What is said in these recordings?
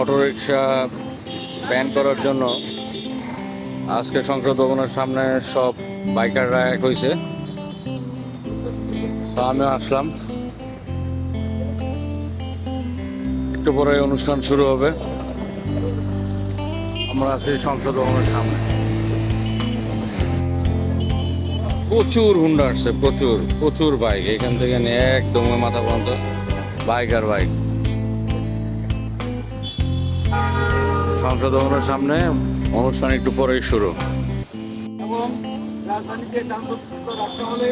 Autorickshaw ban করার জন্য আজকে সংসদ ভবনের সামনে সব বাইকাররা এক হয়েছে তো আমিও আসলাম। একটু পরে অনুষ্ঠান শুরু হবে। আমরা আছি সংসদ ভবনের সামনে। প্রচুর হুন্ডা আসছে, প্রচুর প্রচুর বাইক। এখান থেকে নিয়ে একদম মাথা পর্যন্ত বাইক আর বাইক। সংসদ ভবনের সামনে অনুষ্ঠান একটু পরেই শুরু। এবং রাজধানীতে রাখতে হলে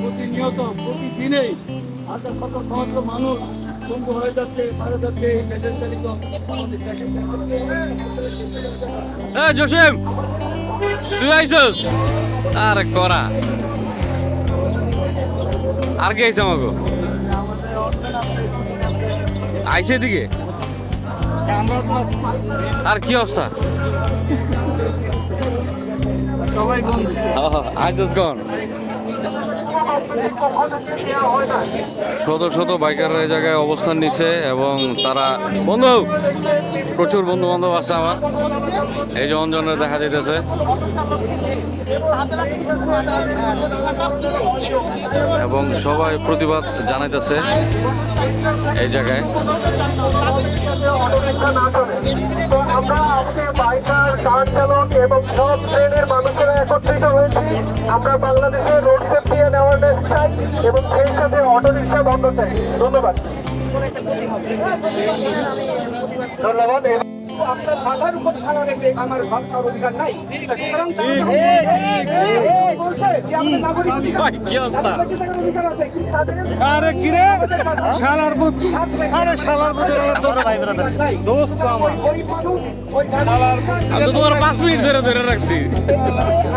প্রতিনিয়ত প্রতিদিনেই হাজার শত সহস্র মানুষ বন্ধু হয়ে যাচ্ছে মারা যাচ্ছে তুই আইসস আরে করা। আর কে আইসা আমাকে আইসে দিকে আর কি অবস্থা? সবাই বন্ধু গন শত শত বাইকাররা এই জায়গায় অবস্থান নিছে এবং তারা বন্ধু, প্রচুর বন্ধু বান্ধব আছে আমার। এই যে দেখা যাইতেছে। এবং সবাই প্রতিবাদ জানাইতেছে এই জায়গায়। আমরা বাংলাদেশের চাই এবং সেই সাথে অটো রিক্সা বন্ধ চাই। ধন্যবাদ। ধন্যবাদ। আপনার মাথার উপর খাড়া রেখে আমার খাওয়ার অধিকার নাই। সুতরাং বলছে যে আমরা নাগরিক অধিকার ভাই, কি অবস্থা? তাদের বেঁচে থাকার অধিকার আছে কিন্তু তাদের আরে শালার বুত আরে শালার বুত দোস্ত ভাই ব্রাদার দোস্ত আমার। ওই মানুষ ওই আমি তো তোমার পাঁচ মিনিট ধরে ধরে রাখছি।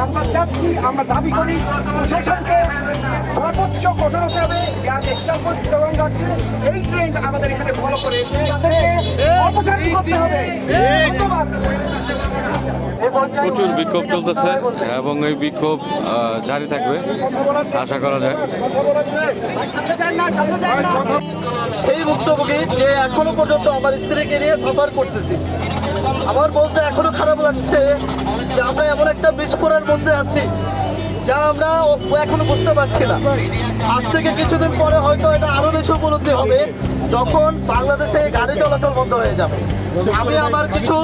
আমরা চাচ্ছি আমরা দাবি করি প্রশাসনকে সর্বোচ্চ কঠোরতা হবে যে আজ এক্সাম্পল চিটাগং যাচ্ছে এই ট্রেন্ড আমাদের এখানে ফলো করে অপসারণ করতে হবে। ধন্যবাদ। প্রচুর বিক্ষোভ চলতেছে এবং এই বিক্ষোভ জারি থাকবে আশা করা যায়। সেই ভুক্তভোগী যে এখনও পর্যন্ত আমার স্ত্রীকে নিয়ে সাফার করতেছি আমার বলতে এখনও খারাপ লাগছে যে আমরা এমন একটা বিস্ফোরণের মধ্যে আছি। যা আমরা এখনও বুঝতে পারছি না। আজ থেকে কিছুদিন পরে হয়তো এটা আরও বেশি উপলব্ধি হবে, যখন বাংলাদেশে গাড়ি চলাচল বন্ধ হয়ে যাবে। আমি আমার কিছু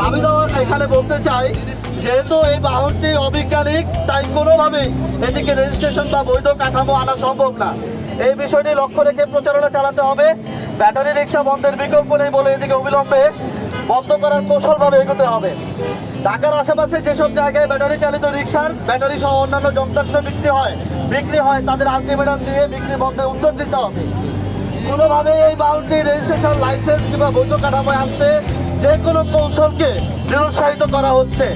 দাবি দেওয়া এখানে বলতে চাই, যেহেতু এই বাহনটি অবিজ্ঞানিক, তাই কোনোভাবেই এদিকে রেজিস্ট্রেশন বা বৈধ কাঠামো আনা সম্ভব না। এই বিষয়টি লক্ষ্য রেখে প্রচারণা চালাতে হবে। ব্যাটারি রিক্সা বন্ধের বিকল্প নেই বলে এদিকে অবিলম্বে বন্ধ করার কৌশলভাবে এগোতে হবে। ঢাকার আশেপাশে যেসব জায়গায় ব্যাটারি চালিত রিক্সার ব্যাটারি সহ অন্যান্য যন্ত্রাংশ বিক্রি হয় বিক্রি হয় তাদের আলটিমেটাম দিয়ে বিক্রি বন্ধে উত্তর দিতে হবে। কোনোভাবে এই বাউন্ডারি রেজিস্ট্রেশন লাইসেন্স কিংবা বৈধ কাঠামোয় আনতে যে কোনো কৌশলকে নিরুৎসাহিত করা হচ্ছে।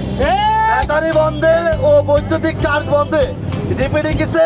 ব্যাটারি বন্ধে ও বৈদ্যুতিক চার্জ বন্ধে ডিপিডিকিসে